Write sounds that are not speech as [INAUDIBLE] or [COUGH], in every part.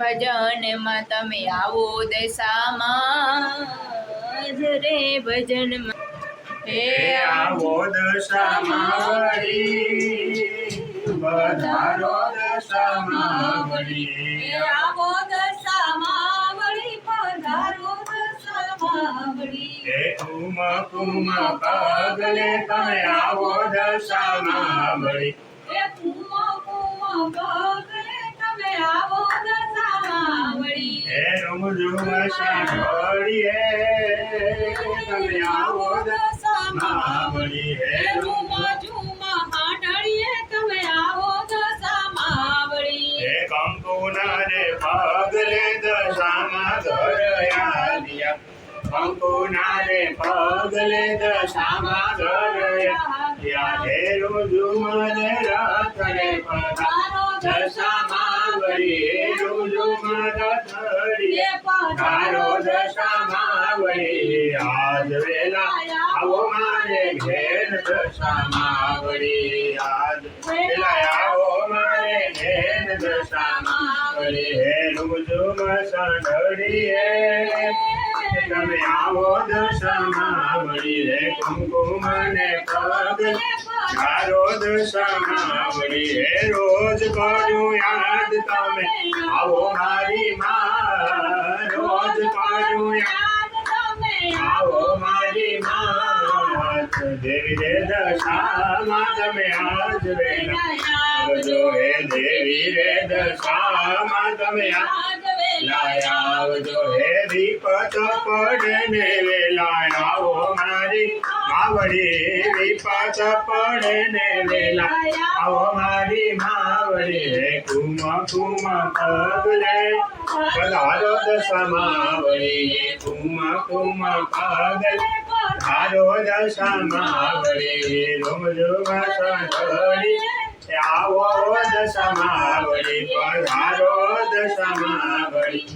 ભજનમાં તમે આવો દશામાં. રે ભજનમાં હે આવો દશામાં વળી. આવો દશામાં વળી પધારો દશામાં વળી. હે કુમ કુમ પગલે તમે આવો દશામાં વળી. હે કુમા કુમા પગલે તમે આવો હે રૂમ રૂમ સાંભળીએ તમે આવો વળી હે રૂમ ઝુમા ઝુમા હાંડળીએ તમે આવો વળી હે કંકુના રે પગલે દશામાં આવ્યા કંકુના રે પગલે દશામાં આવ્યા હે રૂમ રે રથ રે પધારો દશામાં વળી હે રૂમ રથ રે તારો દશામાં વળી આજ વેલા આવો મારે ઘેર દશામાવળી આજ વેલા આવો મારે ઘેર દશામાવળી હે હે સાંઢળી સાંભળીએ તમે આવો દશામાં વળી રે કુમકુમ ને પગ ચારો દશામાં વળી રે રોજ કરું યાદ તમે. આવો મારી માં, રોજ કરું યાદ. આવો મારી માં, દેવી રે દશામાં તમે આજ રે જો હે દેવી રે દશામાં તમે આજ આવજો હે વિપત પડે ને વેલા આવો મારી માવડી. વિપત પડે ને વેલા આવો મારી માવડી. હે કુમ કુમ પગલે પધારો દશામાવડી કુમ કુમ પગલે તારો દશામાવડી રોમ રોમ સાંભળી. આવો દશામાવળી પધારો દશામાવળી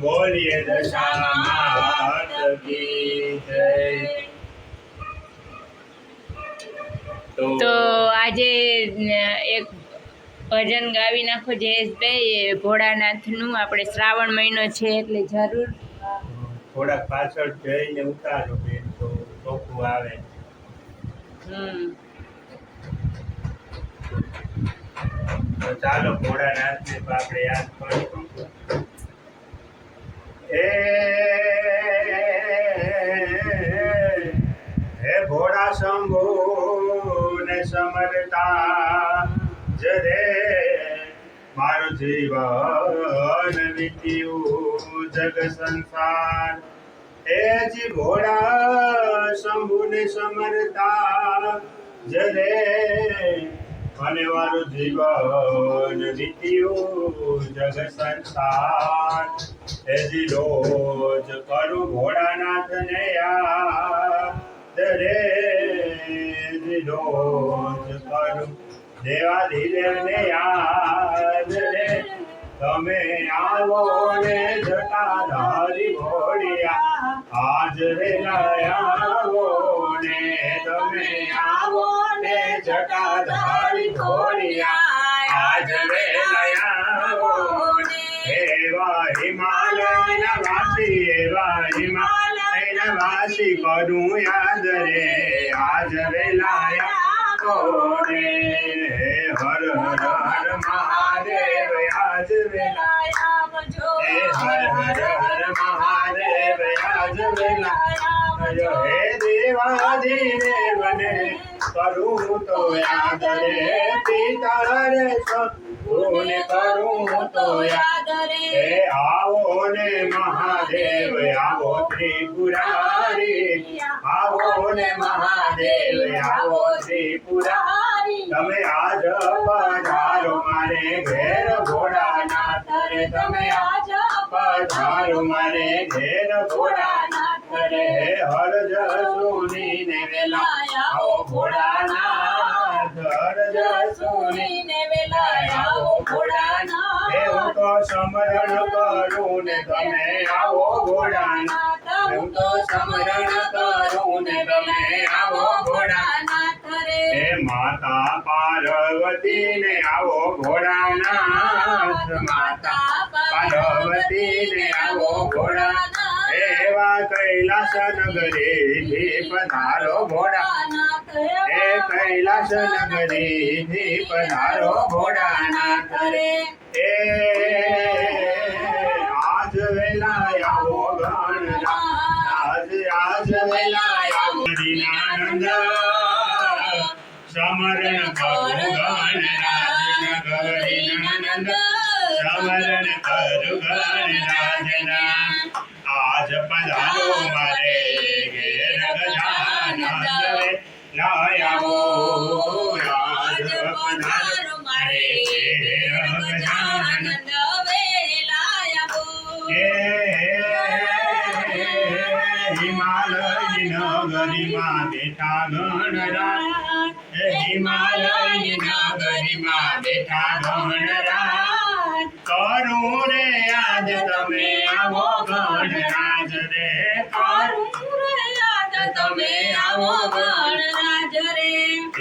બોલીએ દશામાત તો આજે એક ભજન ગાવી નાખો જયેશભાઈ એ ભોળાનાથનું આપણે શ્રાવણ મહિનો છે એટલે જરૂર. થોડાક પાછળ જઈને ઉતારો બેન તો ચોખ્ખું આવે. હમ. તો ચાલો ભોળાનાથને આપણે યાદ કરીશું. હે ભોળા શંભુ ને સમરતા જરે મારું જીવન વીત્યું જગ સંસાર. હે જી ભોળા શંભુ ને સમરતા જરે અને મારું જીવન વીત્યું જગ સંસાર એજી રોજ કરું ભોળાનાથ ને દરે રોજ કરું દેવાધીદેવ ને યાદ. રે તમે આવો ને જટાધારી ભોળિયા. આજ રે આવો ને તમે આવો ને જટાધારી ભોળિયા આજ વેલા આવો ને એવા હિમાલયના વાસી એવા હિમાલયના વાસી કરું યાદ રે. આજ વેલા આવો હર હર હર મહાદેવ આજ વેલા હે હર હર હર મહાદેવ આજ વેલા હે દેવાધિદેવને કરું તો યાદ રે પિતા કરું તો આવો ને મહાદેવ, આવો ત્રિપુરારી. આવો ને મહાદેવ, આવો ત્રિપુરારી. તમે આજ પધારો મારે ઘેર ઘોડાના તમે આજ પધારો મારે ઘેર ભોળાનાથ રે હર જસુની ને વેલા આવો ભોળાનાથ. હરજ સુની ને વેલા આવો હે હું તો સમરણ કરું ને તમે આવો ભોળાના હું તો સમરણ કરું ને તમે આવો ભોળાનાથ હે માતા પાર્વતી ને આવો ભોળાનાથ. માતા પાર્વતી ને આવો ભોળાનાથ. એવા કૈલાસ નગરી પધારો ભોળાનાથ હે કૈલાસ નગરી પધારો ભોળાનાથ એ આજ વેલા આવો ગણ આજ આજ વેલા આવો દિનાનંદ સમરણ કરો ગણ રાજ નગરીનાનંદ સમરણ કરો ગણ રાજના આજ પધારો મારે ઘેર ગજાનંદ રે લાયાવો આજ પધારો મારે ઘેર ગજાનંદ હિમાલય નગરીમાં બેઠા નગરીમાં બેઠા ગણરાજ કરું રે આજ તમે આવો ગણરાજ રે. કરું તમે આવો ગણરાજ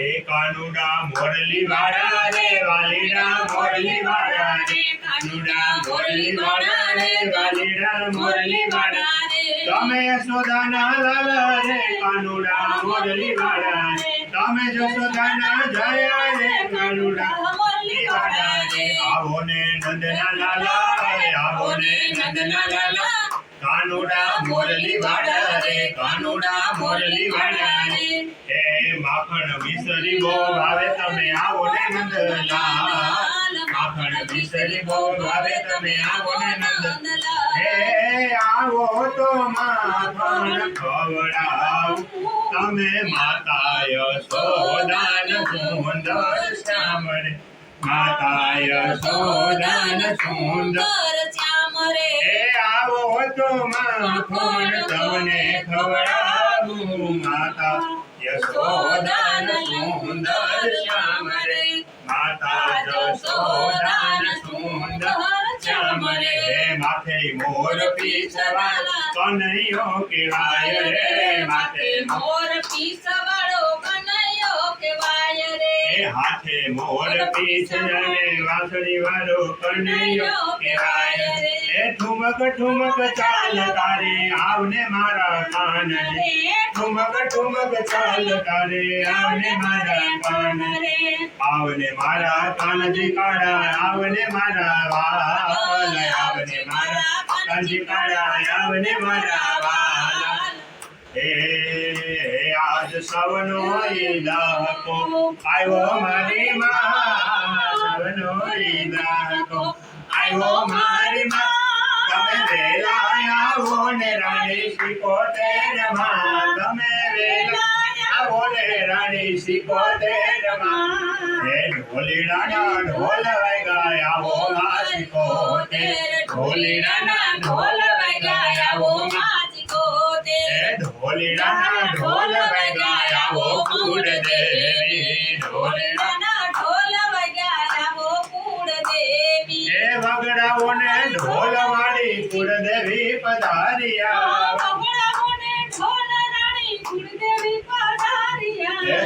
એ કાનુડા મોરલી વાળા રે વાલીડા મોરલી વાળા રે. કાનુડા મોરલી વાળા રે વાલીડા મોરલી વાળા તમે યશોદાના લાલા રે કાનુડા મોરલી વાળા રે. તમે જશોદાના જયા રે કાનુડા મોરલી વાળા રે આવો ને નંદના લાલા રે આવો ને નંદના લાલા કાનુડા મોરલી વાળા રે કાનુડા મોરલી વાળા રે એ માખણ મિસરી બહુ ભાવે તમે આવો ને નંદલાલ માખણ મિસરી બહુ ભાવે તમે આવો ને નંદ હે આવો તો માખણ ખવડાવ તમે માતા યશોદાન સુંદર શ્યામરે માતા યશોદાન સુંદર રે આવો તો માખણ તમને ખવડાવું માતા. યશોદાન સુંદર શ્યામ રે માતા યશોદાન સુંદર શ્યામ રે માથે મોર પીસવા કનૈયો કેવાય રે માથે મોર રે એ હાથે મોર પીછ અને વાંસળી વાળો કનૈયો કહેવાય. એ ઠુમક ઠુમક ચાલ તારે આવને મારા કાન રે. ઠુમક ઠુમક ચાલ તારે આવને મારા કાન રે. આવને મારા કાનજી કાળા આવને મારા વાલ આવને મારા કાનજી કાળા આવને મારા વાલ. એ આજ સવનો ઈલાકો આવ્યો મારી માં સવનો ઈલાકો આવ્યો મારી માં તમે વેલા આવો ને રાણી સિકોતેરમાં તમે વેલા આવો ને રાણી સિકોતેરમાં હે ઢોલીડાના ઢોલ વાગ્યા આવો માં સિકોતેર ઢોલીડાના ઢોલ વાગ્યા આવો માં એ ઢોલીડાના ઢોલ વાગ્યા આવો કુળ દેવી ઢોલીડા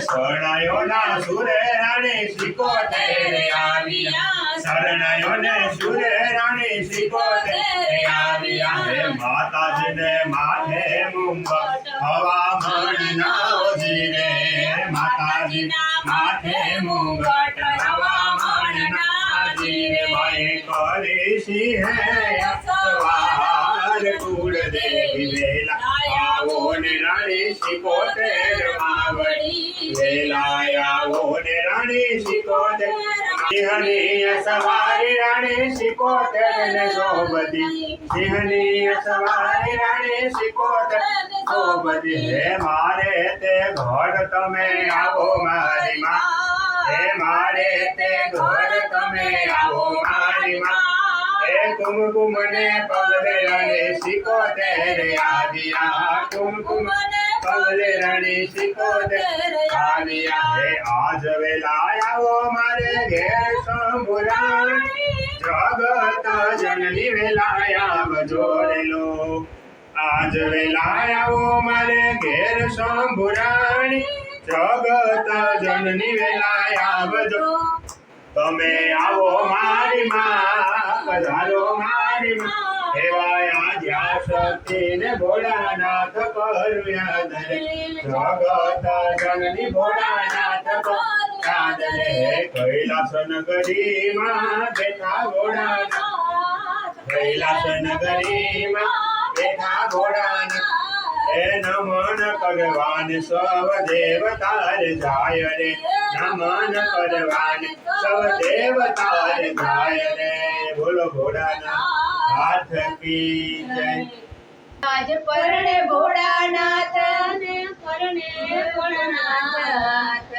પધાર્યા. એ શરણાયો ના સુરે રાણી સિકોતેર આવ્યા શરણાયો ને સુરે રાણી સિકોતેર આવ્યા હે માતાજીને માથે મુંગટ હવામણ નાઓજી રે માતાજીના માથે મુંગટ હવામણ નાજી રે ભાઈ કરી સિંહે સવાર કુળ દેવી વેલા. આવો ને રાણી સિકોતેર માવડી. વેલા આવો ને રાણી સિકોતેર સિંહની સવારી રાણી સિકોતર ને સોબતી. સિંહની સવારી રાણી સિકોતર સોબતી, હે મારે તે ઘર તમે આવો મારી માં. હે મારે તે ઘર તમે આવો મારી માં. હે કુમકુમ ને પગલે રાણી સિકોતેર આદિયા કુમકુમ પગલે રાણી સિકોતેર આદિયા હે આજ વેલા આવો મારે ઘેર સંભુરા જગત જનની વેલા આવજો રેલો આજ વેલા આવો મારે ઘેર સંભુરાણી જગત જનની વેલા આવજો તમે આવો મારી માં પધારો મારી એવા જ્યાં શક્તિ ને કૈલાસ નગરી માં બેઠા ભોળાનાથ હે નમન કરવાન સવ દેવતાર જાય રે નમન કરવાન સવ દેવતાને જાય રે બોલો ભોળાના હાથ પી જય. આજ પરણે ભોળાનાથ પરણે ભોળાનાથ.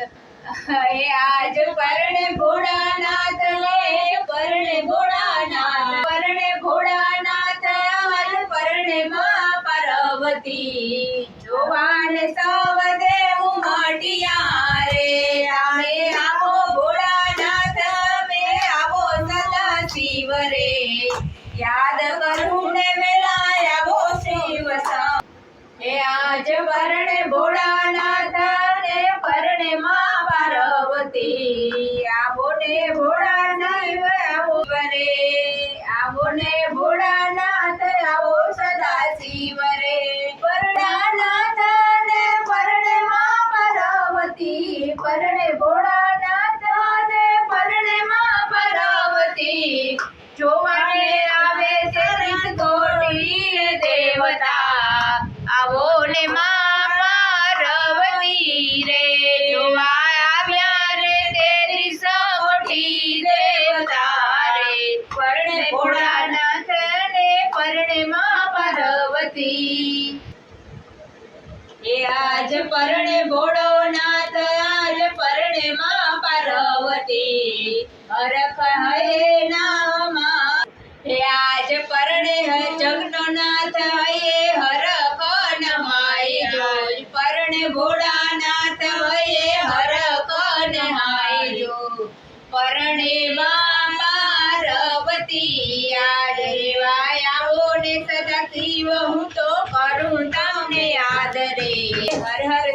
હે આજ પરણે ભોળાનાથ પરણે ભોળાનાથ. પરણે ભોળાનાથ, પરણે મા પાર્વતી. જોવાને સૌ દેવ યાદ કરું ને આવો શિવ હે આજ પરણે ભોળાનાથ ને પરણે માં પાર્વતી. આવો ને ભોળાનાથ આવો રે આવો ને ભોળાનાથ હરખ હે નામાં હે આજ પરણે જગનો નાથ હે હરખ નમાય જોજ પરણે ભોળાનાથ, હે હરખ નહાય જો તો કરું તમને યાદ હર હર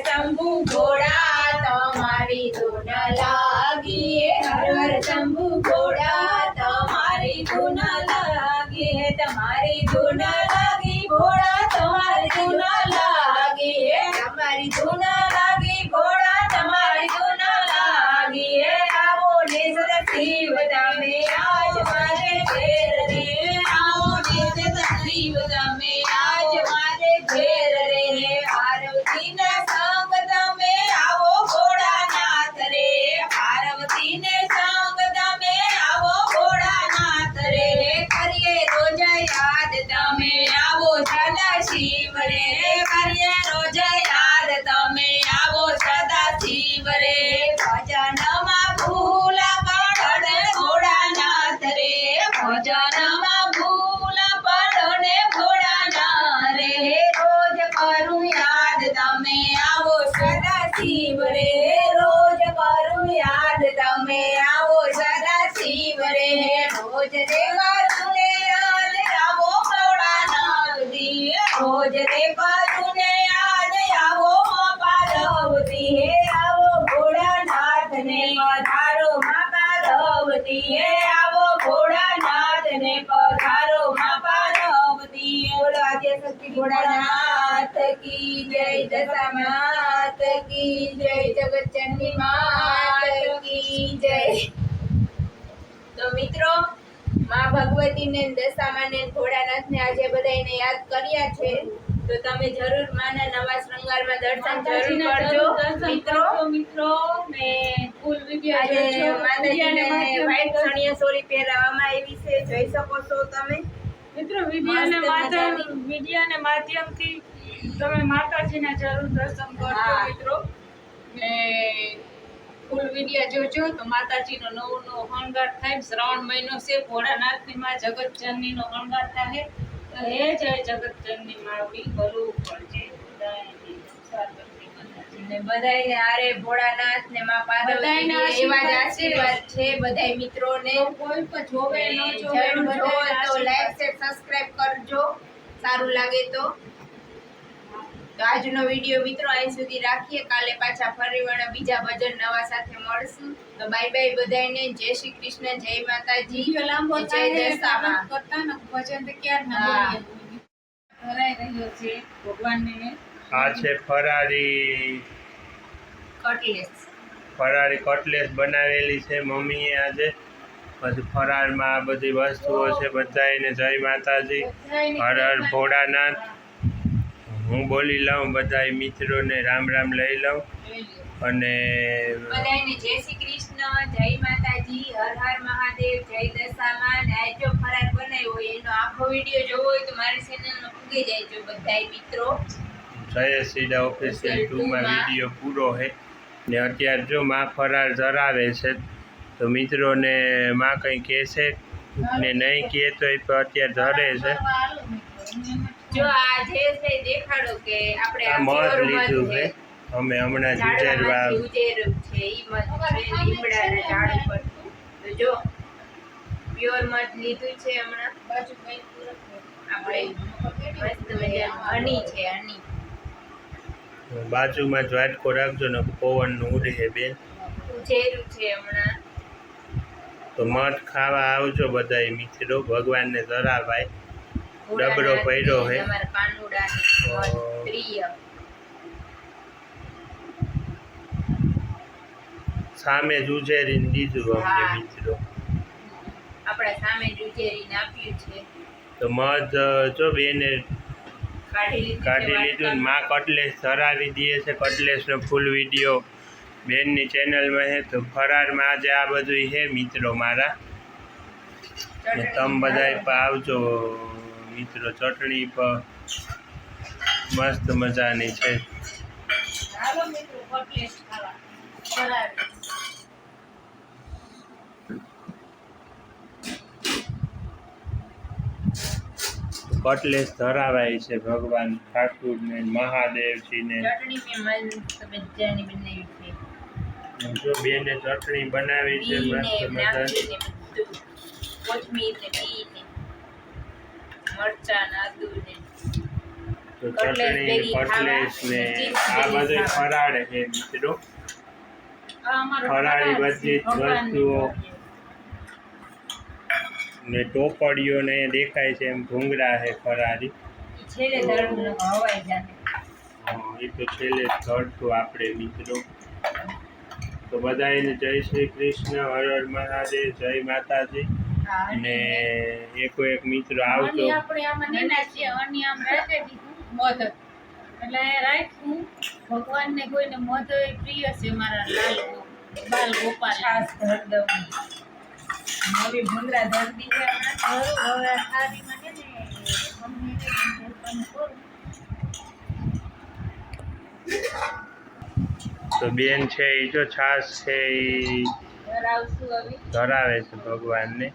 તો મિત્રો માં ભગવતીને દશામાને ભોળાનાથને આજે બધાને યાદ કર્યા છે. તો તમે જરૂર માના નવા શૃંગારમાં દર્શન જરૂર કરજો. મિત્રો મિત્રો ને ફૂલ આજે માતાજીને વ્હાઈટ ચણિયા ચોળી પહેરાવવામાં આવી છે. જોઈ શકો છો તમે. મિત્રો વિડીયોને માધ્યમ. વિડીયોને માધ્યમથી તમે માતાજીના જરૂર દર્શન કરજો. મિત્રો. ને ફૂલ વિડિયા જોજો તો માતાજીનો નવો નવો હણગાર થાય શ્રાવણ મહિનો છે ભોળાનાથની માં જગતજનનીનો હણગાર થાય. તો હે જય જગતજનની માં કરવું પડશે ને આરે ભોળાનાથ ને માં પાર્વતી એવા જ આશીર્વાદ આશીર્વાદ છે બધાય મિત્રોને. કોઈ પણ જોવે ન જોવે તો લાઈક શેર સબસ્ક્રાઇબ કરજો. સારું લાગે તો. તો આજનો વીડિયો મિત્રો અહીં સુધી રાખીએ. કાલે પાછા ફરી વળે બીજા ભજન નવા સાથે મળશું. તો બાય બાય બધાને જય શ્રી કૃષ્ણ જય માતાજી. જય દશામાં. કરતા ને ભજન તો હા. ભરાઈ રહ્યો છે ભગવાનને. આ છે ફરારી કટલેસ ફરારી કટલેસ બનાવેલી છે મમ્મીએ આજે. પછી ફરાળમાં આ બધી વસ્તુઓ છે બધાને જય માતાજી. હર હર ભોળાનાથ. હું બોલી લઉં બધા મિત્રોને રામ રામ લઈ લઉં. અને બધાયને જય શ્રી કૃષ્ણ જય માતાજી હર હર મહાદેવ જય દશામાન. ને ફરાર બનાવ્યો એનો આખો વીડિયો જોવો હોય તો મારી ચેનલમાં પૂગી જાય જો મિત્રો. જય સીડા ઓફિશિયલ ટુમાં વીડિયો પૂરો છે ને અત્યારે જો માં ફરાર ધરાવે છે તો મિત્રોને માં કંઈ કહેશે ને નહીં કહે તો એ તો અત્યારે ધરે છે. જો આ જે છે દેખાડો કે આપણે આ મધ લીધું છે. અમે હમણાં જ ઉજેરવા છે ઈ મધ છે લીમડાના ઝાડ ઉપર તો જો પ્યોર મધ લીધું છે હમણાં. આપણે મસ્ત મજાનું હની છે? હની. બાજુમાં જ વાટકો રાખજો ને પવનનું ઉડે બેન. ઉજેરું છે હમણાં. તો મઠ ખાવા આવજો બધા મિત્રો ભગવાનને ધરાવાય ડબરો પડ્યો હે. સામે જ ઉજેરીને દીધું અમને મિત્રો આપણા સામે જ ઉજેરીને આપ્યું છે તો મધ જો બેને કાઢી લીધું માં કટલેસ ધરાવી દે છે કટલેસનો ફૂલ વીડિયો બેનની ચેનલમાં છે તો ફરારમાં આજે આ બધું છે મિત્રો મારા તમે બધા આવજો મિત્રો ચટણી પણ મસ્ત મજાની છે. કટલેસ ધરાવાય છે ભગવાન ઠાકુરને મહાદેવજીને. મહાદેવજી છે. જો બેને ચટણી બનાવી છે મસ્ત મજાની નાખીને બધું કોથમીર ને બીને મરચાં આદુ ને તો ચટણી કટલેસ ને આ બધું ફરાળ છે મિત્રો ફરાળી બધી જ વસ્તુઓ. ને ટોપડીઓ ને દેખાય છે એમ ભૂંગળા છે હા, એ તો છેલ્લે જ આપણે મિત્રો. તો બધાને જય શ્રી કૃષ્ણ હર હર મહાદેવ જય માતાજી. અને એકો એક મિત્ર આવતો. આપણે આમાં નીના છીએ અની આમ રાખી એટલે ભગવાનને કોઈને પ્રિય છે મારા લાલ બાલ ગોપાલ. નવી હવે ને તો બેન છે એ જો છાસ છે એ ધરાવે છે ભગવાનને.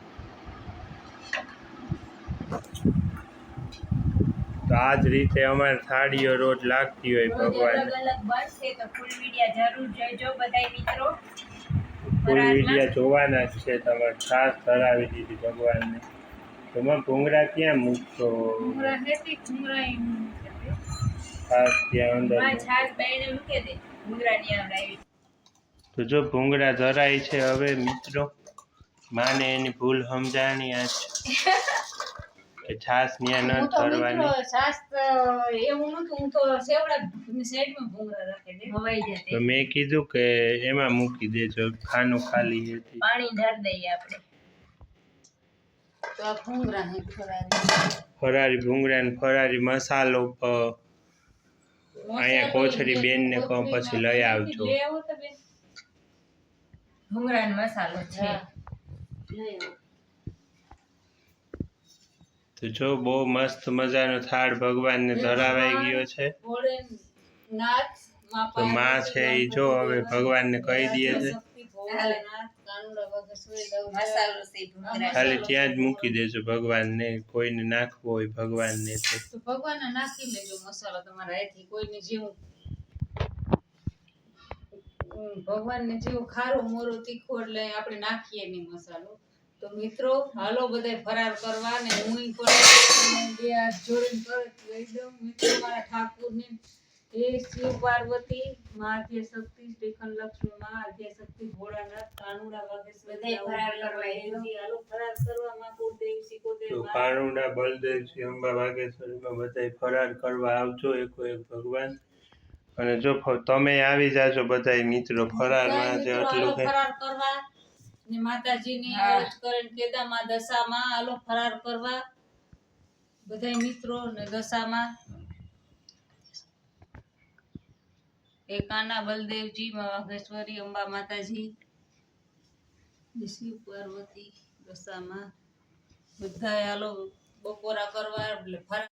તો આ જ રીતે અમારે થાળીઓ રોજ લાગતી હોય ભગવાન તો ફૂલ વિડિયા જોવાના જ છે તમારે ખાસ ધરાવી દીધી ભગવાનને. તમારે ભૂંગળા ક્યાં મૂકશો. છાશ ત્યાં અંદર તો જો ભૂંગળા ધરાય છે હવે મિત્રો માને એની ભૂલ સમજાણી આજ. [LAUGHS] કે છાશ ત્યાં ન હું તો ધરવાની મિત્રો શાસ્ત્ર હું તો સેવડા સાઈડમાં ભૂંગરા રાખે દે હવાઈ તો. જતે મેં કીધું કે એમાં મૂકી દેજો ખાનું ખાલી હતી પાણી ઢાર દઈએ આપણે. તો આ ભૂંગરા હે ખરા ફરારી ભૂંગળા ને ફરારી મસાલો અહીંયા અહીંયા બેન બેનને કહો પછી લઈ આવજો. તો ભૂંગળાનો મસાલો છે. લઈ આવો. તો જો બહુ મસ્ત મજાનો થાળ ભગવાનને ધરાવાઈ ગયો છે. તો માં છે એ જો હવે ભગવાનને કહી દે છે. ખાલી ત્યાં જ મૂકી દેજો ભગવાનને કોઈને નાખવો હોય ભગવાનને તો. તો ભગવાનને નાખી લેજો મસાલો તમારા હાથથી કોઈને જેવું. ભગવાનને જેવું ખારું મોરું તીખું એટલે આપણે નાખીએ નહીં મસાલો. તો મિત્રો હાલો બધાય ફરાર કરવા ને હું પણ બે હાથ જોડીને પરત દઉં. મિત્રો મારા ઠાકુરને હે શિવ પાર્વતી મા આદ્ય શક્તિ શ્રીખંડ લક્ષ્મી મા શક્તિ ભોળાનાથ કાનુડા વાઘેશ્વરી બધાય ફરાર કરવા દેવી હાલો ફરાર કરવા માં કુળદેવ કાનુડા બલદેવ શ્રી અંબા વાગેશ્વરીમાં બધાય ફરાર કરવા આવજો એકો એક ભગવાન. અને જો તમે આવી જાજો બધાય મિત્રો ફરારમાં જે આટલું ફરાર કરવા. ને માતાજીની અરજ કરીને કેદામાં દશામાં આલો ફરાર કરવા બધા મિત્રો ને દશામાં. એકાના બલદેવજી મા વાઘેશ્વરી અંબા માતાજી શિવ પાર્વતી દશામાં. બધા આલો બપોરા કરવા એટલે ફરાર